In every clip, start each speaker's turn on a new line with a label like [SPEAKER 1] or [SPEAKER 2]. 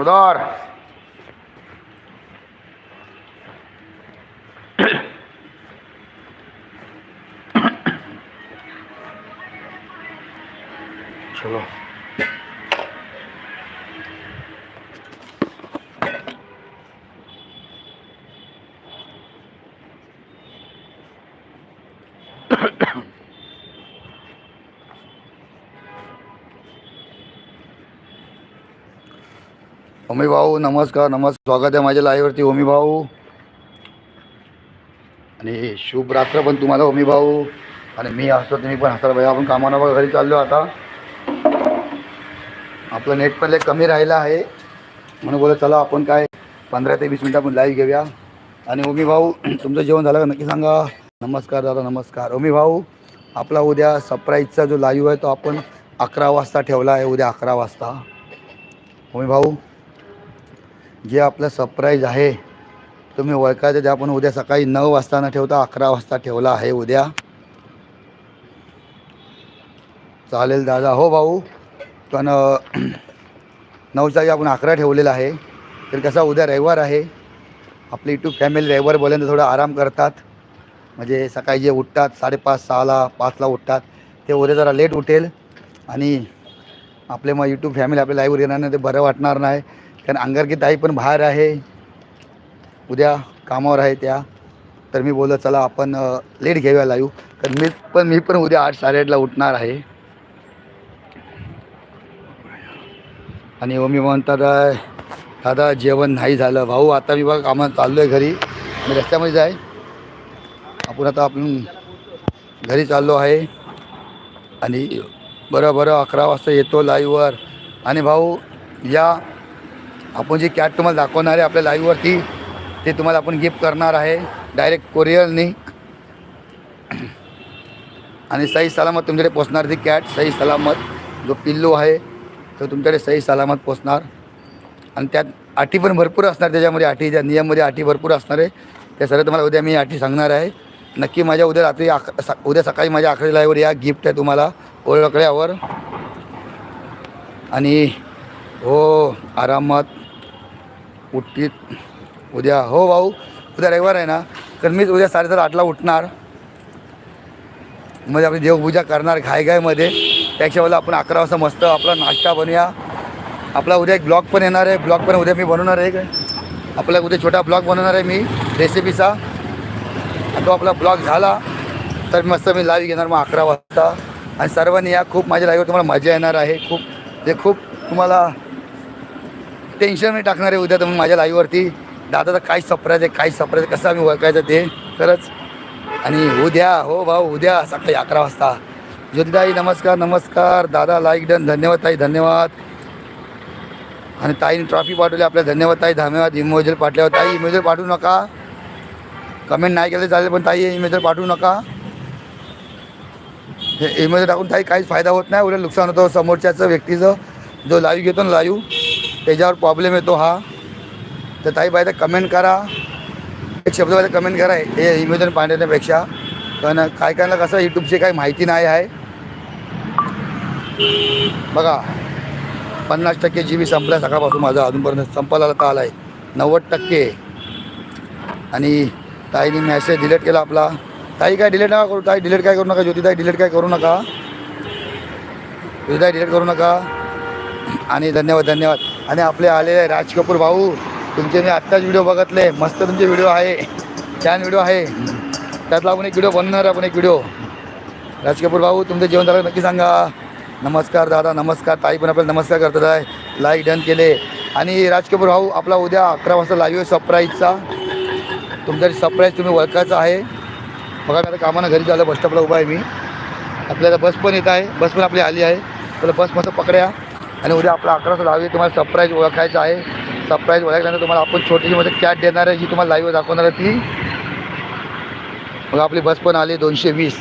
[SPEAKER 1] Mudar. ओमी भाऊ नमस्कार नमस्कार स्वागत आहे माझ्या लाईवरती ओमी भाऊ. आणि शुभ रात्र पण तुम्हाला ओमी भाऊ. आणि मी असतो तुम्ही पण हसाल भाई आपण कामाला बघा घरी चाललो आता. आपलं नेट पण लय कमी राहिलं आहे. म्हणून बोलत चला आपण काय पंधरा ते वीस मिनटं आपण लाईव्ह घेऊया. आणि ओमी भाऊ तुमचं जेवण झालं का? नक्की सांगा. नमस्कार दादा नमस्कार. ओमी भाऊ आपला उद्या सरप्राईजचा जो लाईव्ह आहे तो आपण अकरा वाजता ठेवला आहे उद्या अकरा वाजता. ओमी भाऊ जे आपलं सरप्राईज आहे तुम्ही ओळखायचं ते आपण उद्या सकाळी नऊ वाजता न ठेवता अकरा वाजता ठेवला आहे उद्या. चालेल दादा हो भाऊ. पण नऊचा आपण अकरा ठेवलेला आहे. तर कसा उद्या रविवार आहे आपली यूट्यूब फॅमिली रविवार बोलल्यानंतर थोडं आराम करतात. म्हणजे सकाळी जे उठतात साडेपाच सहाला पाचला उठतात ते उद्या जरा लेट उठेल. आणि आपले मग यूट्यूब फॅमिली आपल्या लाईव्हवर येणार नाही ते बरं वाटणार नाही. कारण अंगारकी ताई पण बाहेर आहे. उद्या कामावर आहे त्या. तर मी बोललो चला आपण लेट घेऊया लाईव्ह तर मी पण मी पण उद्या आठ साडेआठला उठणार आहे. आणि ओमी म्हणतात दादा जेवण नाही झालं. भाऊ आता मी बघा कामात चाललो आहे घरी. मी रस्त्यामध्ये जाय. आपण आता आपण घरी चाललो आहे. आणि बरं बरं अकरा वाजता येतो लाईव्हवर आणि भाऊ या आपण जी कॅट तुम्हाला दाखवणार आहे आपल्या लाईव्हवरती ते तुम्हाला आपण गिफ्ट करणार आहे. डायरेक्ट कोरियरनी आणि सही सलामत तुमच्याकडे पोचणार ती कॅट. सही सलामत जो पिल्लू आहे तो तुमच्याकडे सही सलामत पोचणार. आणि त्यात अटी पण भरपूर असणार त्याच्यामध्ये अटी त्या नियममध्ये अटी भरपूर असणार आहे त्या सर्व तुम्हाला उद्या मी अटी सांगणार आहे. नक्की माझ्या उद्या रात्री आख स उद्या सकाळी माझ्या आखरी लाईव्हवर या गिफ्ट आहे तुम्हाला ओळखल्यावर. आणि हो आरामात. उठतीत उद्या हो भाऊ उद्या रविवार आहे ना. तर मीच उद्या साडेसात आठला उठणार. मध्ये आपली देवपूजा करणार घायघायमध्ये त्याच्या वेळेला आपण अकरा वाजता मस्त आपला नाश्ता बनूया. आपला उद्या एक ब्लॉग पण येणार आहे. ब्लॉग पण उद्या मी बनवणार आहे. काय आपला उद्या छोटा ब्लॉग बनवणार आहे मी रेसिपीचा. तो आपला ब्लॉग झाला तर मस्त मी लाईव्ह घेणार मग अकरा वाजता. आणि सर्वांनी या खूप माझ्या लाईव्हवर तुम्हाला मजा येणार आहे. खूप ते खूप तुम्हाला टेन्शन मी टाकणार आहे उद्या तुम्ही माझ्या लाईव्हवरती दादाचं काय सरप्राईज आहे काय सरप्राईज कसं आम्ही ओळखायचं ते? खरंच. आणि उद्या हो भाऊ उद्या सकाळी अकरा वाजता. ज्योतिताई नमस्कार नमस्कार. दादा लाईक डन धन्यवाद ताई धन्यवाद. आणि ताईने ट्रॉफी पाठवली आपल्याला धन्यवाद ताई धन्यवाद. इमोजल पाठल्यावर ताई इमोजल पाठवू नका. कमेंट नाही केलं चालेल पण ताई इमेजल पाठवू नका. हे इमेजल टाकून ताई काहीच फायदा होत नाही. उलट नुकसान होतं. समोरच्याचं व्यक्तीचं जो लाईव्ह घेतो ना लाईव्ह त्याच्यावर प्रॉब्लेम येतो हा. तर ताई पाहिजे कमेंट करा. एक शब्द पाहिजे कमेंट करा. हे इमेजन पाठवण्यापेक्षा कारण काय कायला कसं यूट्यूबची काही माहिती नाही आहे. बघा पन्नास टक्के जी बी संपला सकाळपासून माझा. अजूनपर्यंत संपायला का आला आहे नव्वद टक्के. आणि ताईने मॅसेज डिलीट केला आपला. ताई काय डिलीट नका करू. ताई डिलीट काय करू नका. ज्योतिताई डिलीट काय करू नका. ज्योतिताई डिलीट करू नका. आणि धन्यवाद धन्यवाद. आणि आपले आलेले राज कपूर भाऊ. तुमचे मी आत्ताच व्हिडिओ बघितले. मस्त तुमचे व्हिडिओ आहे. छान व्हिडिओ आहे. त्यातला आपण एक व्हिडिओ बनणार आपण एक व्हिडिओ राज कपूर भाऊ तुमचं जेवण झालं नक्की सांगा. नमस्कार दादा नमस्कार. ताई पण आपल्याला नमस्कार करतात आहे. लाईक डन केले. आणि राज कपूर भाऊ आपला उद्या अकरा वाजता लाईव्ह आहे सरप्राईजचा तुमच्यासाठी सरप्राईज तुम्ही ओळखायचा आहे. बघा मी आता कामानं घरी झालं बस स्टॉपला उभा आहे मी. आपल्याला बस पण येत आहे. बस पण आपली आली आहे. तर बस मस्त पकड्या. आणि उद्या आपला अकराचा दहावी तुम्हाला सरप्राईज ओळखायचं आहे. सरप्राईज ओळखल्यानंतर तुम्हाला आपण छोटीशी मध्ये कॅट देणार आहे जी तुम्हाला लाईव्ह दाखवणार आहे ती. मग आपली बस पण आली दोनशे वीस.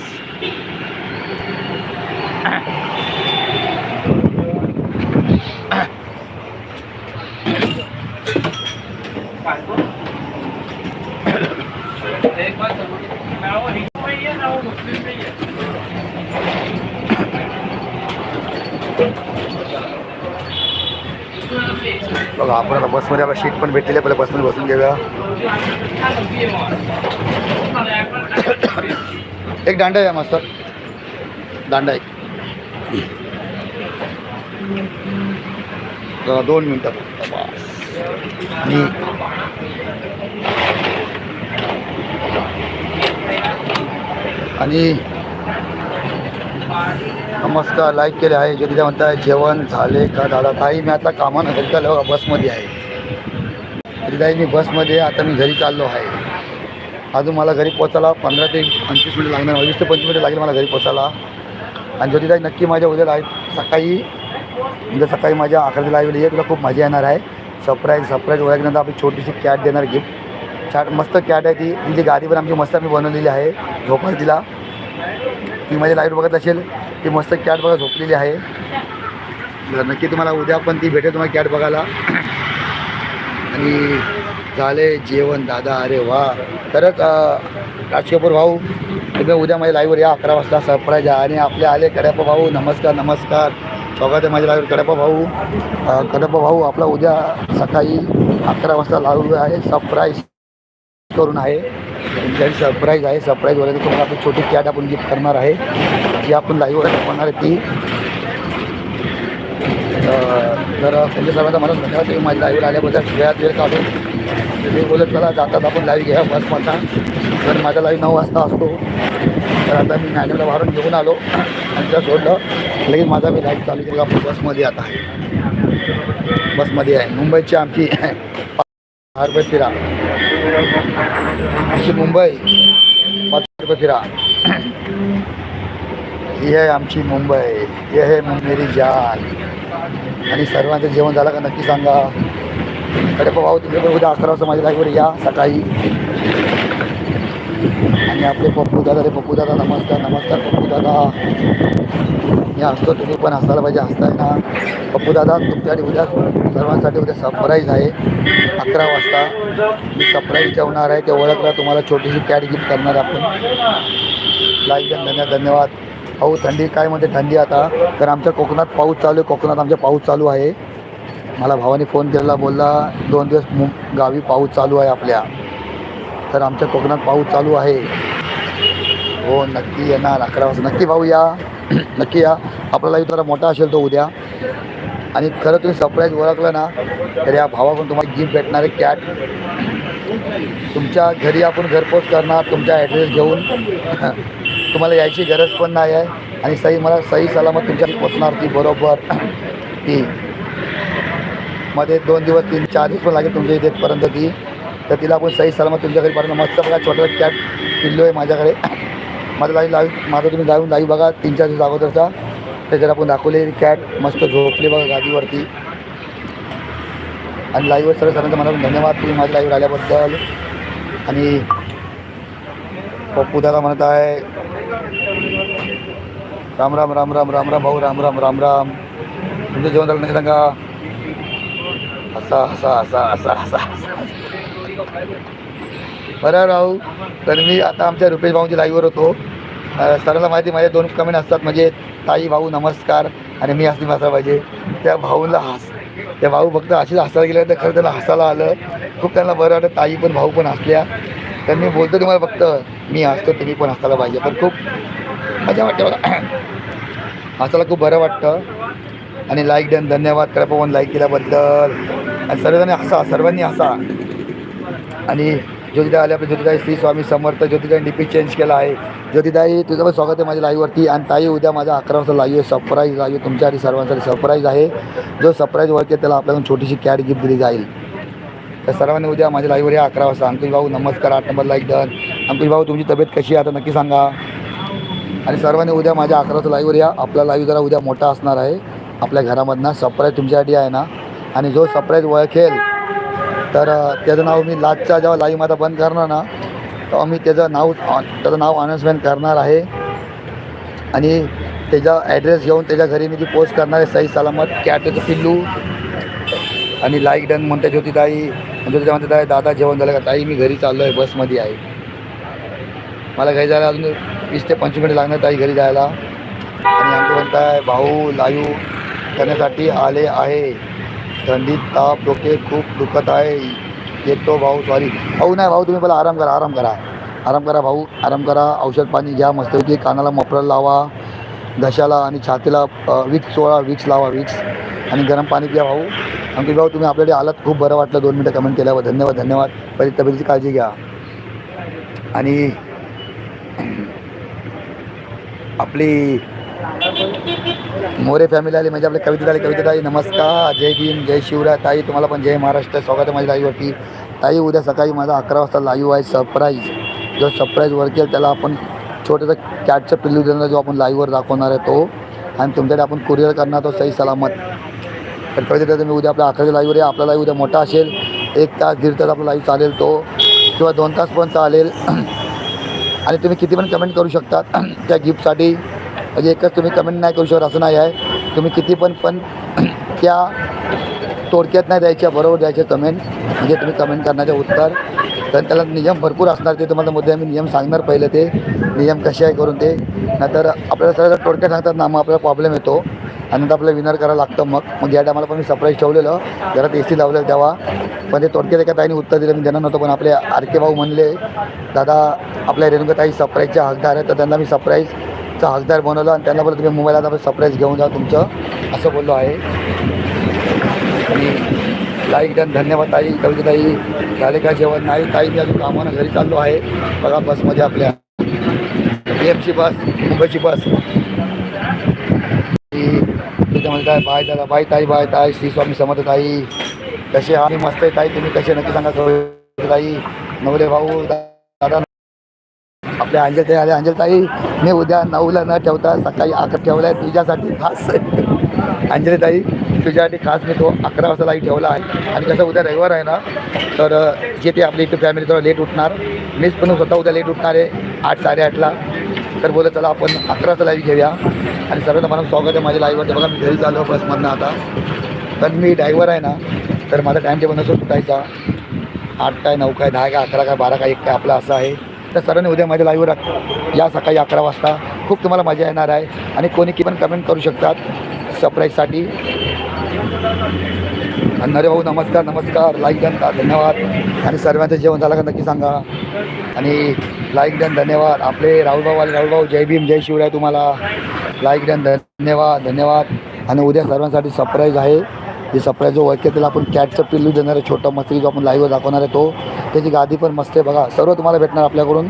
[SPEAKER 1] बघा आपण आता बसमध्ये आपला शीट पण भेटलेली आहे. बसमध्ये बसून घेऊया. एक दांडा आहे मस्त दांडा एक. दोन मिनटं. आणि आणि नमस्कार लाईक केले आहे. ज्योती म्हणताय जेवण झाले का दादा? ताई मी आता कामानं घरी चाललो बसमध्ये आहे. ज्योतिदाई मी बसमध्ये आता मी घरी चाललो आहे. अजून मला घरी पोचायला पंधरा ते पंचवीस मिनिटं लागणार वीस ते पंचवीस मिनिटं लागेल मला घरी पोचायला आणि ज्योतिताई नक्की माझ्या उद्या लाईव्ह सकाळी उद्या सकाळी माझ्या अकरा लाईव्ह आहे तुला खूप मजा येणार आहे. सरप्राईज सरप्राईज ओळखल्यानंतर आपली छोटीशी कॅट देणार गिफ्ट छान मस्त कॅट आहे ती. तिची गादी पण आमची मस्त आम्ही बनवलेली आहे. झोपायला तिला. ती माझी लाइट बघत असेल ती मस्त कॅट बघा झोपलेली आहे. तर नक्की तुम्हाला उद्या पण ती भेटेल तुम्हाला कॅट बघायला. आणि झाले जेवण दादा अरे वा. खरंच राजकपूर भाऊ तुम्ही उद्या माझ्या लाईव्हवर या. अकरा वाजता सरप्राईज आहे आणि आपले आले कड्याप्पा भाऊ नमस्कार नमस्कार. स्वागत आहे माझ्या लाईव्हवर कड्याप्पा भाऊ कडप्पा भाऊ आपला उद्या सकाळी अकरा वाजता लाईव्ह आहे. सरप्राईज करून आहे. तुमच्यासाठी सरप्राईज आहे. सरप्राईज वगैरे तुम्हाला आपली छोटी कॅट आपण गिफ्ट करणार आहे. जी आपण लाईव्ह दाखवणार आहे ती. तर त्यांच्या सर्वांचा मला धन्यवाद. तुम्ही माझ्या लाईव्ह आल्याबद्दल वेळात वेळ काढून तुम्ही बोलत चला. जातात आपण लाईव्ह घ्या. बसमधला तर माझा लाईव्ह नऊ वाजता असतो तर आता मी मॅडमला वारून घेऊन आलो आणि त्या सोडलं. लगेच माझा मी लाईव्ह चालू केला. आपण बसमध्ये आता. आहे बसमध्ये आहे. मुंबईची आमची पाच फिरा आमची मुंबई पाच रुपये फिरा. ही आहे आमची मुंबई हे आहे मेरी जान. आणि सर्वांचं जेवण झालं का नक्की सांगा. अरे भाऊ तुम्ही उद्या अकरा वाजता माझ्या लाईव्हवर या सकाळी. आणि आपले पप्पू दादा रे पप्पू दादा नमस्कार नमस्कार पप्पू दादा. मी हसतो तुम्ही पण हसायला पाहिजे हसताय ना पप्पूदादा तुमच्यासाठी उद्या सर्वांसाठी उद्या सरप्राईज आहे. अकरा वाजता मी सरप्राईज ठेवणार आहे. ते ओळखला तुम्हाला छोटीशी कॅट गिफ्ट करणार आपण. लाईक धन्यवाद धन्यवाद. हो थंडी काय म्हणते थंडी आता? तर आमच्या कोकणात पाऊस चालू आहे. कोकणात आमच्या पाऊस चालू आहे. मला भावाने फोन केला बोलला दोन दिवस मु गावी पाऊस चालू आहे आपल्या. तर आमच्या कोकणात पाऊस चालू आहे. हो नक्की येणार. अकरा वाजता. नक्की भाऊ या नक्की या. आपला लाईव्ह जरा मोठा असेल तो उद्या. आणि खरं तुम्ही सरप्राईज ओळखलं ना तर या भावाकडून तुम्हाला गिफ्ट भेटणार आहे कॅट तुमच्या घरी आपण घरपोच करणार तुमचा ॲड्रेस घेऊन. तुम्हाला यायची गरज पण नाही आहे. आणि सही मला सही सलामत तुमच्या पोचणार ती बरोबर. ती. मध्ये दोन दिवस तीन चार दिवस पण लागेल तुमच्या इथेपर्यंत ती. तर तिला आपण सही सलामत तुमच्या घरीपर्यंत मस्त बघा छोटा कॅट पिल्लो आहे माझ्याकडे. माझं लाईव्ह लाईव्ह माझं तुम्ही लाईव्ह लाईव्ह बघा तीन चार दिवस अगोदरचा. त्याच्यात आपण दाखवले कॅट मस्त झोपली बघा गादीवरती. आणि लाईव्हवर सर्व सर्वांचा मला धन्यवाद. तुम्ही माझ्या लाईव्ह आल्याबद्दल. आणि पप्पू दादा म्हणत आहे राम राम राम राम राम राम भाऊ राम राम राम राम. तुमचं जेवण झालं नाही सांगा? असा असा असा असा असा असा बरं राहू. तर मी आता आमच्या रुपेश भाऊंच्या लाईव्हवर होतो. अं, सर्वांना माहिती माझे दोन कमेंट असतात. म्हणजे ताई भाऊ नमस्कार. आणि मी हसली हसायला पाहिजे. त्या भाऊला हस त्या भाऊ फक्त अशीच हसायला गेल्या तर खरं त्याला हसायला आलं. खूप त्यांना बरं वाटतं ताई पण भाऊ पण हसल्या. तर मी बोलतो तुम्हाला फक्त मी हसतो तुम्ही पण हसायला पाहिजे. पण खूप मजा वाटते बघा. हसायला खूप बरं वाटतं. आणि लाईक देन धन्यवाद करा. पवन लाईक केल्याबद्दल. आणि सर्वजण हसा सर्वांनी हसा. आणि ज्योतिदा आल्या आपल्या ज्योतिताई श्री स्वामी समर्थ ज्योतिदा डी पी चेंज केला आहे. ज्योतिताई तुझं पण स्वागत आहे माझ्या लाईव्हवरती आणि ताई उद्या माझा अकरा वाजता लाईव्ह आहे. सरप्राईज लाईव्ह तुमच्यासाठी सर्वांसाठी सरप्राईज आहे. जो सरप्राईज वर्क आहे त्याला आपल्याकडून छोटीशी कॅट गिफ्ट दिली जाईल. तर सर्वांनी उद्या माझ्या लाईव्हवर या. अकरा वाजता अंकुश भाऊ नमस्कार. आठ नंबर लाईक डन अंकुश भाऊ तुमची तब्येत कशी आहे? आता नक्की सांगा. आणि सर्वांनी उद्या माझ्या अकरा वाजता लाईव्हवर या. आपला लाईव्ह जरा उद्या मोठा असणार आहे. आपल्या घरामधनं. सरप्राईज तुमच्यासाठी आहे ना. आणि जो सरप्राईज ओळखेल तर त्याचं नाव मी लाजचा जेव्हा लाईव्ह माझा बंद करणार ना तेव्हा मी त्याचं नाव त्याचं नाव अनाउन्समेंट करणार आहे. आणि त्याचा ॲड्रेस घेऊन त्याच्या घरी मी ती पोस्ट करणार आहे सही सलामत कॅटेचं पिल्लू. आणि लाईक डन म्हणते ज्योतिताई. ज्योतिताई म्हणते ताई दादा जेवण झालं का? ताई मी घरी चाललो आहे बसमध्ये आहे. मला घरी जायला अजून वीस ते पंचवीस मिनिट लागणार ताई घरी जायला. आणि आमचं म्हणताय भाऊ लायू करण्यासाठी आले आहे. थंडीत ताप डोके खूप दुखत आहे. येतो भाऊ सॉरी भाऊ नाही भाऊ तुम्ही पहिला आराम करा आराम करा. आराम करा भाऊ आराम करा. औषध पाणी घ्या मस्तपैकी कानाला मफरल लावा. घशाला आणि छातीला विक्स सोळा विक्स लावा विक्स. आणि गरम पाणी प्या भाऊ. अंकित भाऊ तुम्ही आपल्याकडे आलात. खूप बरं वाटलं दोन मिनटं कमेंट केल्यावर. धन्यवाद धन्यवाद. पहिली तब्येतीची काळजी घ्या. आणि आपली मोरे फॅमिली आली म्हणजे आपल्या कविता आली कविता ताई नमस्कार जय भीम जय शिवराय. ताई तुम्हाला पण जय महाराष्ट्र स्वागत आहे माझ्या लाईव्हवरती ताई उद्या सकाळी माझा अकरा वाजता लाईव्ह आहे सरप्राईज जो सरप्राईज वर्क केल त्याला आपण छोटंसं कॅटचं पिल्लू देणार जो आपण लाईव्हवर दाखवणार आहे तो. आणि तुमच्याकडे आपण कुरिअर करणार तो सही सलामत. तर कविता तुम्ही उद्या आपल्या अकराच्या लाईव्हवर या आपला लाईव्ह उद्या मोठा असेल. एक तास दीड तास आपला लाईव्ह चालेल तो. किंवा दोन तास पण चालेल. आणि तुम्ही किती पण कमेंट करू शकतात त्या गिफ्टसाठी म्हणजे एकच तुम्ही कमेंट नाही करू शकत असं नाही आहे. तुम्ही किती पण पण त्या तोडक्यात नाही द्यायच्या बरोबर द्यायचे कमेंट म्हणजे तुम्ही कमेंट करण्याचे उत्तर. तर त्याला नियम भरपूर असणार ते तुम्हाला मुद्दे मी नियम सांगणार पहिले ते. नियम कसे आहे करून ते. नाहीतर आपल्याला सगळं जर सांगतात ना मग आपल्याला प्रॉब्लेम येतो. आणि नंतर आपल्याला विनर करायला लागतं मग. मग या टायमाला पण मी सरप्राईज ठेवलेलं. घरात ए सी लावलेलं तेव्हा. पण ते तोडक्यात एका ताईने उत्तर दिलं मी देणार नव्हतं पण आपले आर के भाऊ म्हणले दादा आपल्या रेणुकाताई सरप्राईजच्या हकदार आहे तर त्यांना मी चा हकदार बनवलं आणि त्यांना बोललं तुम्ही मुंबईला आता सरप्राईज घेऊन जा तुमचं. असं बोललो आहे. आणि लाईक डन धन्यवाद ताई कविता ताई झाले का जेवण नाही. ताई मी अजून कामानं घरी चाललो आहे. बघा बसमध्ये आपल्या पी एमची बस मुंबईची बस त्याच्यामध्ये काय बाय दादा बाय ताई बाय ताई श्री स्वामी समर्थ ताई. कसे आम्ही मस्त आहे ताई. तुम्ही कसे? नक्की सांगा ताई नवरे भाऊ दादा आपल्या अंजल ताई आले. अंजल ताई मी उद्या नऊला न ठेवता सकाळी अकरा ठेवला आहे तुझ्यासाठी खास. अंजलीताई तुझ्यासाठी खास मी तो अकरा वाजता लाइट ठेवला आहे. आणि कसं उद्या रविवार आहे ना तर जे ते आपली इथं फॅमिली थोडं लेट उठणार. मीच पण स्वतः उद्या लेट उठणार आहे आठ साडेआठला तर बोलत चला आपण अकरा वाजता लाईव्ह घेऊया. आणि सर्वांना मला स्वागत आहे माझ्या लाईव्हवरती बघा मी घरी चाललो बसमधनं आता. पण मी ड्रायव्हर आहे ना तर माझा टाईम टेबल नसतो सुटायचा. आठ काय नऊ काय दहा काय अकरा काय बारा काय एक काय आपलं असं आहे. तर सरांनी उद्या माझ्या लाईव्हवर या सकाळी अकरा वाजता. खूप तुम्हाला मजा येणार आहे. आणि कोणी की पण कमेंट करू शकतात. सरप्राईजसाठी नरे भाऊ नमस्कार नमस्कार. लाईक डन धन्यवाद. आणि सर्वांचं जेवण झालं का नक्की सांगा. आणि लाईक डन धन्यवाद. आपले राहुल भाऊ आले राहुल भाऊ जय भीम जय शिवराय तुम्हाला. लाईक डन धन्यवाद धन्यवाद. आणि उद्या सर्वांसाठी सरप्राईज आहे. जे सरप्राईज जो वर्क त्याला आपण कॅटचं पिल्लू देणार आहे छोटं मस्ती जो आपण लाईव्ह दाखवणार आहे तो. त्याची गादी पण मस्त आहे बघा. सर्व तुम्हाला भेटणार आपल्याकडून.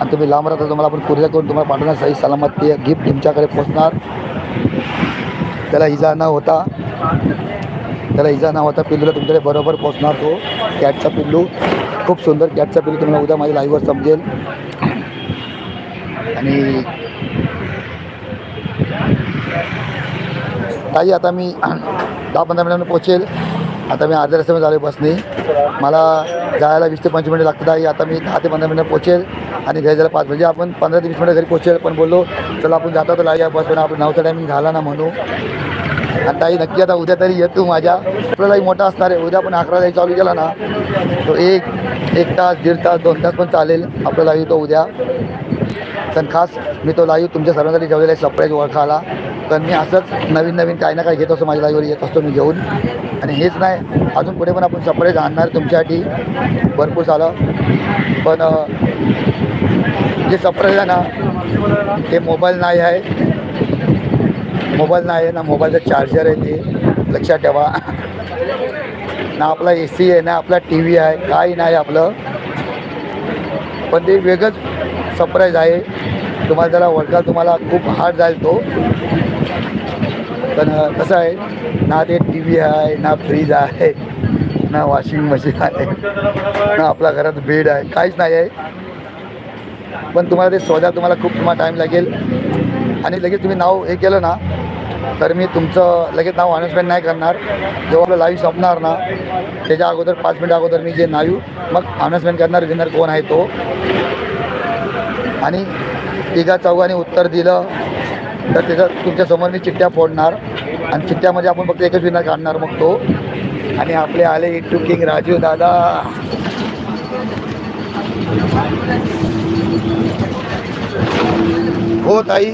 [SPEAKER 1] आणि तुम्ही लांब राहता तुम्हाला आपण कुरिअर करून तुम्हाला पाठवणार. सही सलामत ते गिफ्ट तुमच्याकडे पोचणार. त्याला इजा न होता त्याला इजा न होता पिल्लूला तुमच्याकडे बरोबर पोचणार तो. कॅटचा पिल्लू. खूप सुंदर कॅटचा पिल्लू तुम्हाला उद्या माझ्या लाईव्हवर समजेल. आणि ताई आता मी दहा पंधरा मिनिटांनी पोहोचेल. आता मी अर्ध्या रस्त्यामध्ये झालो बसने. मला जायला वीस ते पंचवीस मिनिटं लागतात ताई आता मी दहा ते पंधरा मिनिटं पोचेल आणि घरी जायला पाच म्हणजे आपण पंधरा ते वीस मिनिटं घरी पोहोचेल. पण बोललो चला आपण जाता तर या बस पण आपण नव्हता टायमिंग झाला ना म्हणू आणि ताई नक्की आता उद्या तरी येतो माझ्या. आपल्यालाही मोठा असणार आहे. उद्या पण अकरा जाई चालू केला ना तो एक एक तास दीड तास दोन तास पण चालेल आपल्याला येतो उद्या. पण खास. मी तो लाईव्ह तुमच्या सर्वांसाठी ठेवलेला आहे. सरप्राईज ओळखायला. तर मी असंच नवीन नवीन काही ना काही घेत असतो माझ्या लाईव्हवर. येत असतो मी घेऊन. आणि हेच नाही अजून पुढे पण आपण सरप्राईज आणणार तुमच्यासाठी. भरपूर झालं पण जे सरप्राईज आहे ना ते मोबाईल नाही आहे. मोबाईल नाही आहे ना मोबाईलचं चार्जर आहे ते. लक्षात ठेवा. ना आपला ए सी आहे ना आपला टी व्ही आहे काही नाही आपलं. पण ते वेगळंच सरप्राईज आहे. तुम्हाला त्याला ओळखा तुम्हाला खूप हार्ड जाईल तो. पण कसं आहे ना ते टी व्ही आहे ना फ्रीज आहे ना वॉशिंग मशीन आहे ना आपल्या घरात बेड आहे काहीच नाही आहे. पण तुम्हाला ते शोधा तुम्हाला खूप तुम्हाला टाईम लागेल. आणि लगेच तुम्ही नाव हे केलं ना तर मी तुमचं लगेच नाव अनाउन्समेंट नाही करणार. जेव्हा आपलं लाईव्ह संपणार ना त्याच्या अगोदर पाच मिनिट अगोदर मी जे नाव मग अनाउन्समेंट करणार विनर कोण आहे तो. आणि तिघा चौघांनी उत्तर दिलं. तर त्याचं तुमच्यासमोर मी चिठ्ठ्या फोडणार. आणि चिठ्ठ्यामध्ये आपण फक्त एकच विनर काढणार मग तो. आणि आपले आले इट्टू किंग राजीव दादा. हो ताई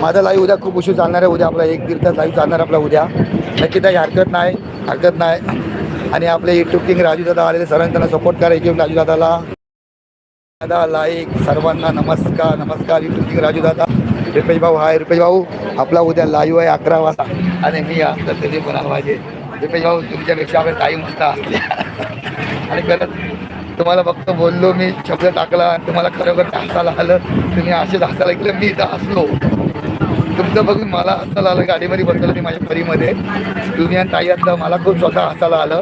[SPEAKER 1] माझा लाईव्ह उद्या खूप उशीर चालणार आहे. उद्या आपला एक दीड तास लाईव्ह चालणार आपला उद्या. नक्की ताई हरकत नाही हरकत नाही. आणि आपले इटू किंग राजू दादा आलेले सरांनी त्यांना सपोर्ट करा राजू दादाला. दादा लाईक सर्वांना नमस्कार नमस्कार. यूट्यूब राजू दादा रुपेश भाऊ हाय. रुपेश भाऊ आपला उद्या लाईव्ह आहे अकरा वाजता. आणि मी असतं तरी कोणाला पाहिजे? रुपेश भाऊ तुमच्यापेक्षा आपल्या टाईम वाजता असल्या. आणि खरंच तुम्हाला फक्त बोललो मी शब्द टाकला आणि तुम्हाला खरोखर हसायला आलं. तुम्ही असेच हसायला गेलं मी इथं हसलो. तुमचं बघून मला हसायला आलं. गाडीमध्ये बसलं मी माझ्या परीमध्ये. तुम्ही आणि ताई असलं मला खूप स्वतः हसायला आलं.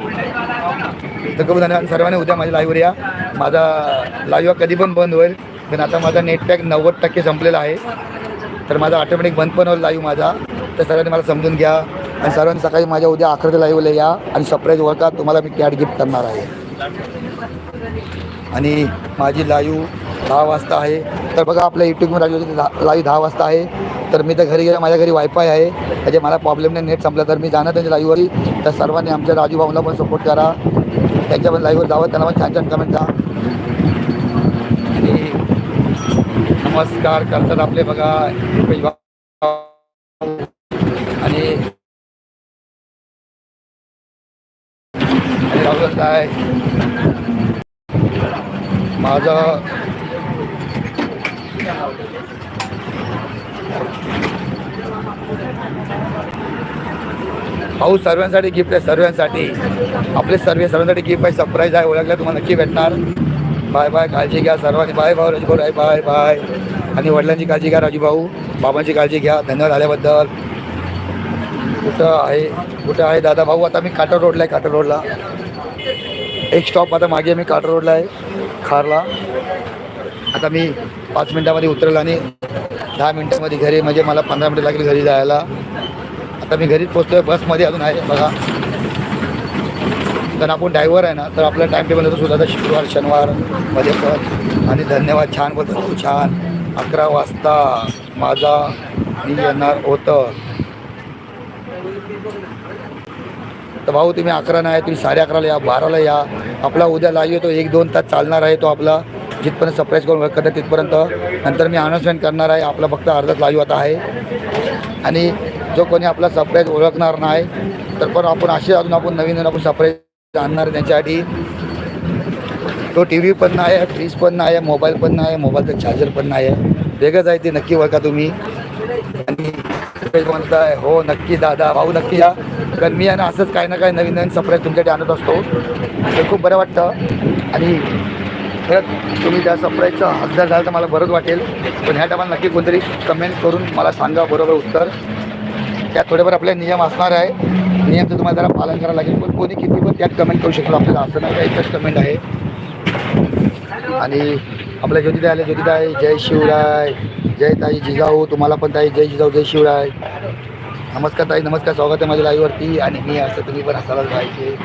[SPEAKER 1] तर खूप धन्यवाद. सर्वांनी उद्या माझ्या लाईव्हवर या. माझा लाईव्ह कधी पण बंद होईल. पण आता माझा नेट पॅक नव्वद टक्के संपलेला आहे. तर माझा ऑटोमॅटिक बंद पण होईल लाईव्ह माझा. तर सर्वांनी मला समजून घ्या. आणि सर्वांनी सकाळी माझ्या उद्या अकराच्या लाईव्हला या. आणि सरप्राईज ओळखा तुम्हाला मी कॅट गिफ्ट करणार आहे. आणि माझी लाईव्ह दहा वाजता आहे. तर बघा आपल्या यूट्यूबवर लाईव्ह लाईव्ह दहा वाजता आहे. तर मी तर घरी गेला माझ्या घरी वायफाय आहे. त्याचे मला प्रॉब्लेम नाही नेट संपला तर मी जाणार त्यांच्या लाईव्हवरही तर सर्वांनी आमच्या राजू भाऊला पण सपोर्ट करा. त्यांच्या पण लाईव्हवर जावं त्यांना पण छान छान कमेंट द्या आणि नमस्कार करतात आपले बघा. आणि राहुल काय? माझं भाऊ सर्वांसाठी गिफ्ट आहे सर्वांसाठी. आपले सर्व सर्वांसाठी गिफ्ट आहे सरप्राईज आहे ओळखल्या तुम्हाला नक्की भेटणार. बाय बाय काळजी घ्या सर्वांनी. बाय भाऊ राजू भाऊ बाय बाय आणि वडिलांची काळजी घ्या राजू भाऊ. बाबांची काळजी घ्या. धन्यवाद आल्याबद्दल. कुठं आहे? कुठं आहे दादा भाऊ? आता मी काटर रोडला आहे काटर रोडला. एक स्टॉप आता मागे मी काटर रोडला आहे खारला. आता मी पाच मिनटामध्ये उतरेल आणि दहा मिनटामध्ये घरी म्हणजे मला पंधरा मिनटं लागेल घरी जायला. आता मी घरीच पोचतोय बसमध्ये अजून आहे बघा. तर आपण ड्रायव्हर आहे ना तर आपलं टाईम टेबल असं सुद्धा शुक्रवार शनिवारमध्ये पण. आणि धन्यवाद छान बोलतो खूप छान. अकरा वाजता माझा मी येणार होतं. तर भाऊ तुम्ही अकरा नाही तुम्ही साडे अकराला या बाराला या. आपला उद्या लाईव्ह येतो एक दोन तास चालणार आहे तो आपला. जिथपर्यंत सरप्राईज करून करतात तिथपर्यंत. नंतर मी अनाऊन्समेंट करणार आहे आपला फक्त अर्धाच लाईव्ह आता आहे. आणि जो कोणी आपला सरप्राईज ओळखणार नाही तर पण आपण असे अजून आपण नवीन नवीन आपण सरप्राईज आणणार त्यांच्यासाठी तो टी व्ही पण नाही आहे फ्रीज पण नाही आहे मोबाईल पण नाही आहे मोबाईलचं चार्जर पण नाही आहे. वेगळंच आहे ते नक्की ओळखा तुम्ही. आणि म्हणताय हो नक्की दादा भाऊ नक्की या. कारण मी आणि असंच काही ना काही नवीन नवीन सरप्राईज तुमच्यासाठी आणत असतो. ते खूप बरं वाटतं. आणि खरंच तुम्ही त्या सरप्राईजचा हजर झाला तर मला बरंच वाटेल. पण ह्या टायमाला नक्की कोणतरी कमेंट करून मला सांगा बरोबर उत्तर. त्यात थोडेफार आपले नियम असणार आहे. नियमचं तुम्हाला जरा पालन करावं लागेल पण कोणी किती पण त्यात कमेंट करू शकतो आपल्याला असं नाही का एकच कमेंट आहे. आणि आपल्या ज्योतिदा आले ज्योतिदाय जय शिवराय. जय ताई जिजाऊ तुम्हाला पण ताई जय जिजाऊ जय शिवराय. नमस्कार ताई नमस्कार. स्वागत आहे माझ्या लाईव्हवरती आणि मी असं तुम्ही पण असायलाच पाहिजे.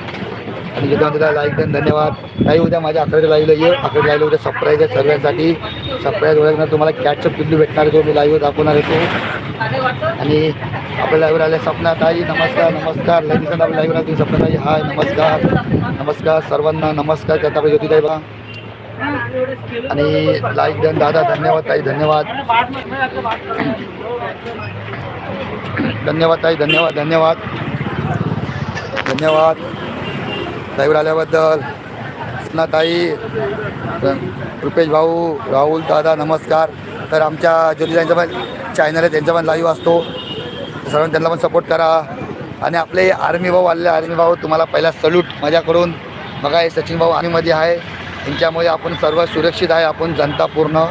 [SPEAKER 1] आणि जिजाऊ लाईक देऊन धन्यवाद. ताई उद्या माझ्या अकराच्या लाईव्हला ये. अकरा लाईव्हला उद्या सरप्राईज आहे सर्वांसाठी. सरप्राईज ओळखणार तुम्हाला कॅटचं पिल्लू भेटणार तो मी लाईव्ह दाखवणार आहे तो. आणि आपल्या लाईव्ह आले सपना ताई नमस्कार नमस्कार. लगेच आपल्या लाईव्ह राहते सपना ताई. हाय नमस्कार. नमस्कार सर्वांना नमस्कार. करता पाहिजे होती बा आणि लाईक डन दादा धन्यवाद ताई धन्यवाद. धन्यवाद ताई धन्यवाद धन्यवाद. धन्यवाद. लाईव्ह आल्याबद्दल स्नाताई रुपेश भाऊ राहुल दादा नमस्कार. तर आमच्या ज्योतिताईंचा पण चॅनल आहे त्यांचा पण लाईव्ह असतो. सर्वांनी त्यांना पण सपोर्ट करा. आणि आपले आर्मी भाऊ आलेले आर्मी भाऊ तुम्हाला पहिला सल्यूट माझ्याकडून. बघा हे सचिन भाऊ आर्मीमध्ये आहे. त्यांच्यामुळे आपण सर्व सुरक्षित आहे आपण जनता पूर्ण.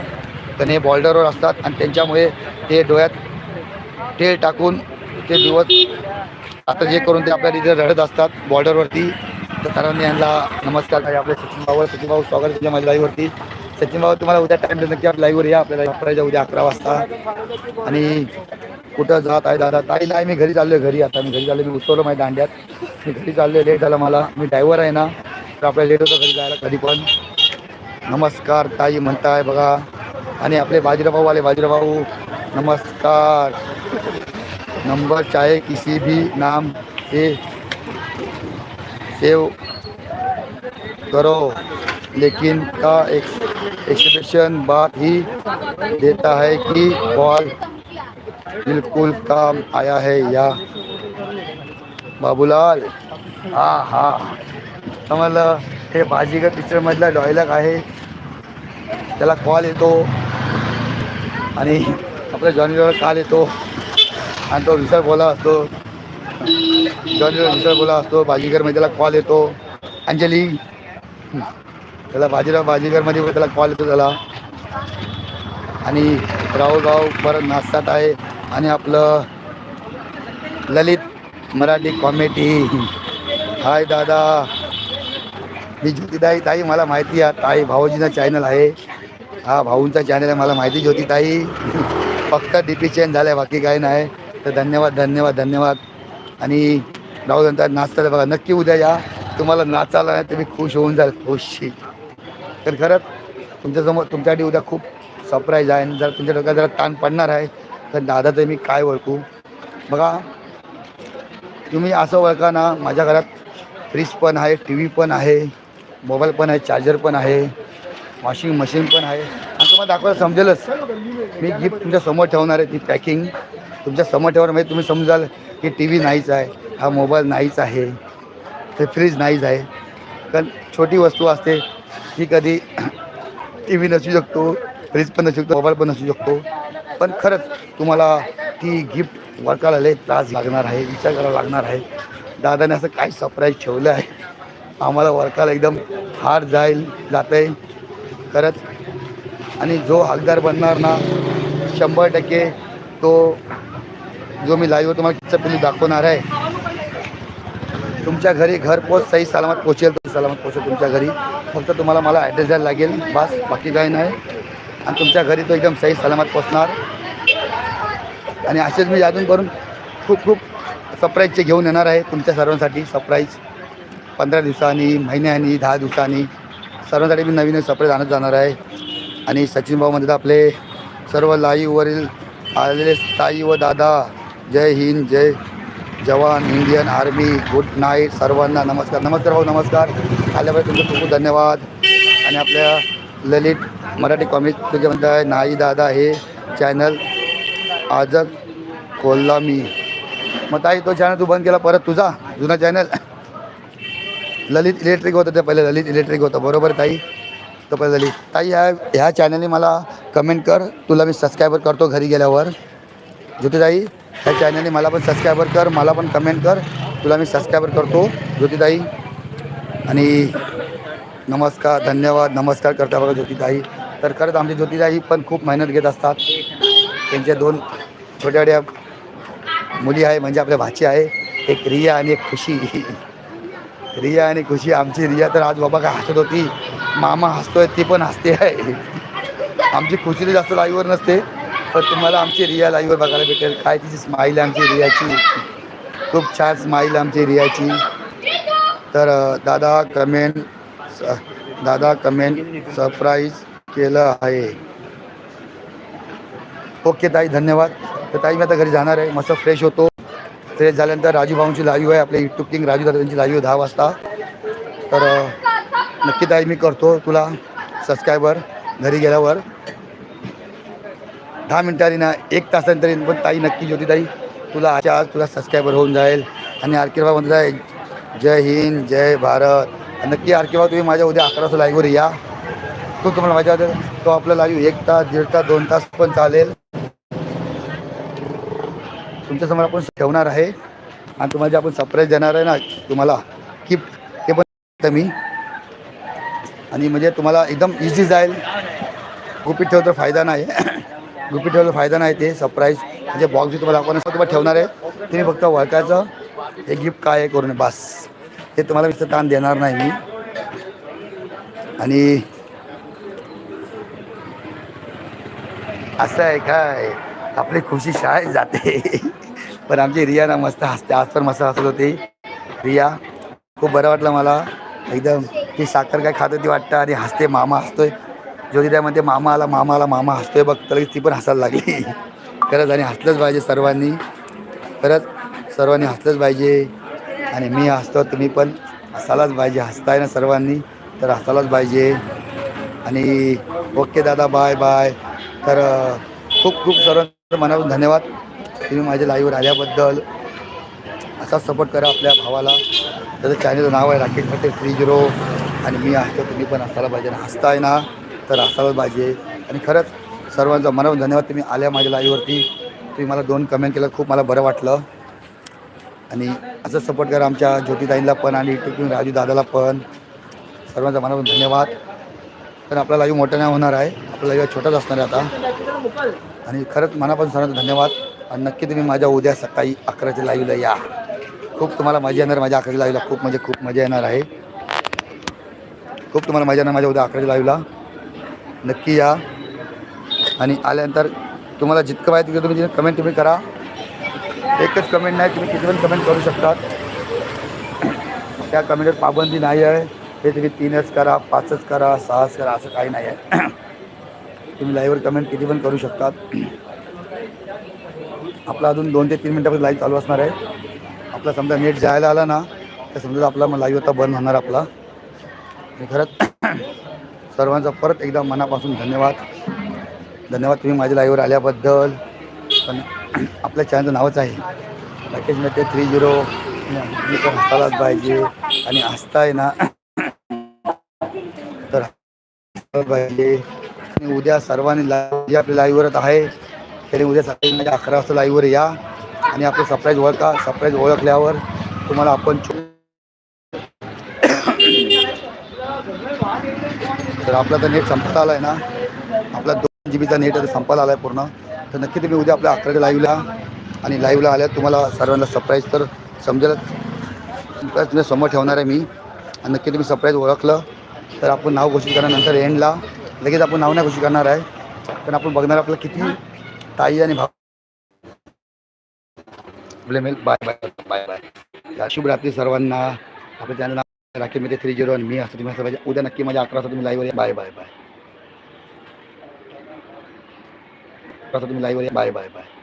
[SPEAKER 1] त्याने बॉर्डरवर असतात आणि त्यांच्यामुळे ते डोळ्यात तेल टाकून ते दिवस आता जे करून ते आपल्या तिथे रडत असतात बॉर्डरवरती तर सर्वांनी यांना नमस्कार. आहे आपले सचिन भाऊ सचिन भाऊ स्वागत तुझ्या माझ्या लाईव्हवरती सचिन भाऊ तुम्हाला उद्या टाईम नक्की. आपल्या लाईव्हवर या. आपल्याला वापरायचं उद्या अकरा वाजता. आणि कुठं जात आहे दादा? ताई नाही मी घरी चाललो घरी आता. मी घरी चाललो मी उतरलो माझ्या दांड्यात. मी घरी चाललो लेट झालं मला. मी ड्रायव्हर आहे ना तर आपल्याला लेट होतं घरी जायला कधी पण. नमस्कार ताई म्हणताय बघा. आणि आपले बाजीराव भाऊ आले. भाऊ नमस्कार. नंबर चाहे किसी भी नाम हे सेव करो लेकिन का एक्सप्रेशन बात ही देता है कि कॉल बिल्कुल काम आया है या? बाबूलाल? हा हा। समजलं हे बाजीगर पिक्चरमधला डॉयलॉग आहे. त्याला कॉल येतो. आणि आपल्या जॉनीवर काल येतो. आणि तो विसर बोला असतो. जॉन बोला असतो बाजीगरमध्ये त्याला कॉल येतो. अंजली. त्याला बाजीराव बाजीगरमध्ये त्याला कॉल येतो त्याला. आणि राहुलराव परत नाचतात आहे. आणि आपलं ललित मराठी कॉमेडी हाय दादा. मी ज्योतिताई ताई मला माहिती आहे. ताई भाऊजीचा चॅनल आहे. हा भाऊंचा चॅनल आहे. मला माहिती ज्योतिताई फक्त डी चेंज झालं आहे बाकी काही नाही. तर धन्यवाद धन्यवाद धन्यवाद. आणि राहुल म्हणतात नाचतात बघा नक्की उद्या या. तुम्हाला नाचायला नाही तुम्ही खुश होऊन जाल. खुशी. तर खरंच तुमच्यासमोर तुमच्यासाठी उद्या खूप सरप्राईज आहे. आणि जर तुमच्या डोक्यात जरा ताण पडणार आहे तर दादा तर मी काय ओळखू? बघा तुम्ही असं ओळखा ना माझ्या घरात फ्रीज पण आहे टी व्ही पण आहे मोबाईल पण आहे चार्जर पण आहे वॉशिंग मशीन पण आहे. आणि तुम्हाला दाखवायला समजेलच. मी गिफ्ट तुमच्यासमोर ठेवणार आहे ती पॅकिंग तुमच्यासमोर ठेवणार म्हणजे तुम्ही समजाल की टी व्ही नाहीच आहे हा मोबाईल नाहीच आहे ते फ्रीज नाहीच आहे. कारण छोटी वस्तू असते ती कधी टी व्ही नसू शकतो फ्रीज पण नसू शकतो मोबाईल पण नसू शकतो. पण खरंच तुम्हाला ती गिफ्ट वर्काला लय त्रास लागणार आहे विचार करावा लागणार आहे. दादाने असं काय सरप्राईज ठेवलं आहे. आम्हाला वर्काला एकदम हार जाईल जात आहे खरंच. आणि जो हकदार बनणार ना शंभर टक्के तो जो मी लाईव्ह तुम्हाला किच्चा पिल्लू दाखवणार आहे. तुमच्या घरी घरपोच सही सलामत पोचेल तर सलामत पोचेल तुमच्या घरी. फक्त तुम्हाला मला ॲड्रेस द्यायला लागेल बस बाकी काही नाही. आणि तुमच्या घरी तो एकदम सही सलामत पोचणार. आणि असेच मी अजून करून खूप खूप सरप्राईजचे घेऊन येणार आहे तुमच्या सर्वांसाठी. सरप्राईज पंधरा दिवसांनी महिन्यानी दहा दिवसांनी सर्वांसाठी मी नवीन सरप्राईज आणत जाणार आहे. आणि सचिन भाऊ म्हणतात आपले सर्व लाईववरील आलेले ताई व दादा जय हिंद जय जवान इंडियन आर्मी गुड नाईट सर्वांना नमस्कार. नमस्कार भाऊ नमस्कार. आल्याबद्दल तुमचे खूप खूप धन्यवाद. आणि आपल्या ललित मराठी कॉमिक तुझे म्हणत आहे नाही दादा हे चॅनल आजच खोलला मी. मग ताई तो चॅनल तू बंद केला परत तुझा जुना चॅनल ललित इलेक्ट्रिक होतं ते पहिले ललित इलेक्ट्रिक होतं. बरोबर ताई? तो पहिले ललित. ताई ह्या ह्या चॅनलने मला कमेंट कर. तुला मी सबस्क्रायबर करतो घरी गेल्यावर. ज्योतिताई ह्या चॅनलने मला पण सबस्क्रायबर कर मला पण कमेंट कर. तुला मी सबस्क्रायबर करतो ज्योतिताई आणि नमस्कार धन्यवाद. नमस्कार करता बघा ज्योतिताई तर खरंच आमची ज्योतिताई पण खूप मेहनत घेत असतात. त्यांच्या दोन छोट्या छोट्या मुली आहे म्हणजे आपल्या भाची आहे. एक रिया आणि एक खुशी. रिया आणि खुशी आमची रिया तर आज बाबा काय हसत होती. मामा हसतोय ती पण हसते आहे. आमची खुशी जास्त लाईव्हवर नसते. पण तुम्हाला आमची रिया लाईव्हवर बघायला भेटेल. काय तिची स्माईल आमची रियाची. खूप छान स्माईल आमची रियाची. तर दादा कमेंट स- दादा कमेंट सरप्राईज केलं आहे. ओके ताई धन्यवाद. तर ताई मी आता घरी जाणार आहे. मस्त फ्रेश होतो. फ्रेश झाल्यानंतर राजू भाऊंची लाईव्ह आहे. आपल्या युट्यूब किंग राजू दादा लाईव्ह दहा वाजता. तर नक्की ताई मी करतो तुला सबस्क्रायबर घरी गेल्यावर. दहा मिनटांनी ना एक तासानंतर पण ताई नक्की ज्योतिताई तुला आजच्या आज तुला सबस्क्रायबर होऊन जाईल. आणि आरकेबा म्हणत आहे जय हिंद जय भारत. नक्की आरकेबा तुम्ही माझ्या उद्या अकरा वाजता लाईव्हवर या. तो तुम्हाला माझ्या तो आपला लाईव्ह एक तास दीड तास दोन तास पण चालेल. तुमच्यासमोर आपण ठेवणार आहे. आणि तुम्हाला जे आपण सरप्राईज देणार आहे ना तुम्हाला गिफ्ट ते पण मी. आणि म्हणजे तुम्हाला एकदम इझी जाईल. गुपित ठेवतो तर फायदा नाही. गुपित ठेवलं फायदा नाही ते सरप्राईज म्हणजे बॉक्स जे तुम्हाला आपण तुम्हाला ठेवणार आहे तुम्ही फक्त ओळखायचं हे गिफ्ट काय आहे करून बस. हे तुम्हाला नुसतं ताण देणार नाही मी. आणि असं आहे काय? आपली खुशी शाळेत जाते. पण आमची रिया ना मस्त हसते. आज पण मस्त हसत होती. रिया खूप बरं वाटलं मला. एकदम ती साखर काय खात होती वाटतं? आणि हसते मामा हसतोय. ज्योतिरामध्ये मामा आला मामा आला मामा हसतोय बघ. तर ती पण हसायला लागली. खरंच आणि हसलंच पाहिजे सर्वांनी. खरंच सर्वांनी हसलंच पाहिजे. आणि मी हसतो तुम्ही पण. हसायलाच पाहिजे. हसताय ना सर्वांनी तर हसायलाच पाहिजे. आणि ओके दादा बाय बाय. तर खूप खूप सर्व मनापासून धन्यवाद. तुम्ही माझ्या लाईव्हवर आल्याबद्दल. असाच सपोर्ट करा आपल्या भावाला. त्याचं चॅनलचं नाव आहे राकेश पटेल थ्री झिरो आणि मी असतो तुम्ही पण असायला पाहिजे. ना हसताय ना. तर असावंच पाहिजे आणि खरंच सर्वांचा मनावर धन्यवाद तुम्ही आल्या माझ्या लाईववरती तुम्ही मला दोन कमेंट केलं खूप मला बरं वाटलं. आणि असं सपोर्ट करा आमच्या ज्योतिताईंना पण आणि टिकून राजू दादाला पण. सर्वांचा मनापासून धन्यवाद. तर आपला लाईव्ह मोठा नाही होणार आहे. आपला लाईव्ह छोटाच असणार आहे आता. आणि खरंच मनापासून सर्वांचा धन्यवाद. आणि नक्की तुम्ही माझ्या उद्या सकाळी अकराच्या लाईव्हला या. खूप तुम्हाला मजा येणार माझ्या अकराच्या लाईव्हला खूप म्हणजे खूप मजा येणार आहे. खूप तुम्हाला मजा येणार माझ्या उद्या अकराच्या लाईव्हला नक्की या. आणि आल्यानंतर तुम्हाला जितकं माहिती तितकं तुम्ही कमेंट तुम्ही करा. एकच कमेंट नाही तुम्ही किती पण कमेंट करू शकतात. त्या कमेंटवर पाबंदी नाही आहे. हे तुम्ही तीनच करा पाचच करा सहाच करा असं काही नाही आहे. तुम्ही लाईव्हवर कमेंट किती पण करू शकतात. आपला अजून दोन ते तीन मिनटापर्यंत लाईव्ह चालू असणार आहे. आपला समजा नेट जायला आला ना तर समजा आपला मग लाईव्ह आता बंद होणार आपला. आणि खरंच सर्वांचा परत एकदा मनापासून धन्यवाद. धन्यवाद तुम्ही माझ्या लाईव्हवर आल्याबद्दल. पण आपल्या चॅनलचं नावच आहे. राकेश थ्री झिरो पण हसायलाच पाहिजे आणि हसताय ना. तर पाहिजे आणि उद्या सर्वांनी लाईव्ह आपल्या लाईव्हवरच आहे. त्याने उद्या सकाळी म्हणजे अकरा वाजता लाईव्हवर या. आणि आपलं सरप्राईज ओळखा. सरप्राईज ओळखल्यावर तुम्हाला आपण तर आपला तर नेट संपत आला आहे ना. आपला दोन जी बीचा नेट आता संपायला आला आहे पूर्ण. तर नक्की तुम्ही उद्या आपल्या अकराच्या लाईव्हला आणि लाईव्हला आल्या तुम्हाला सर्वांना सरप्राईज तर समजेल. तुम्ही समोर ठेवणार आहे मी. आणि नक्की तुम्ही सरप्राईज ओळखलं. तर आपण नाव घोषित करणार नंतर एंडला लगेच आपण नाव नाही घोषित करणार आहे. पण आपण बघणार आपलं किती ताई आणि भाऊ. आपले मेल बाय बाय बाय बाय शुभ रात्री सर्वांना. आपल्या चॅनल राखीमध्ये मध्ये थ्री झिरो आणि मी असं तुम्ही असं पाहिजे. उद्या नक्की माझ्या अकरा तुम्ही लाईव्ह या. बाय बाय बाय अकरा तुम्ही लाईव्ह या. Bye bye bye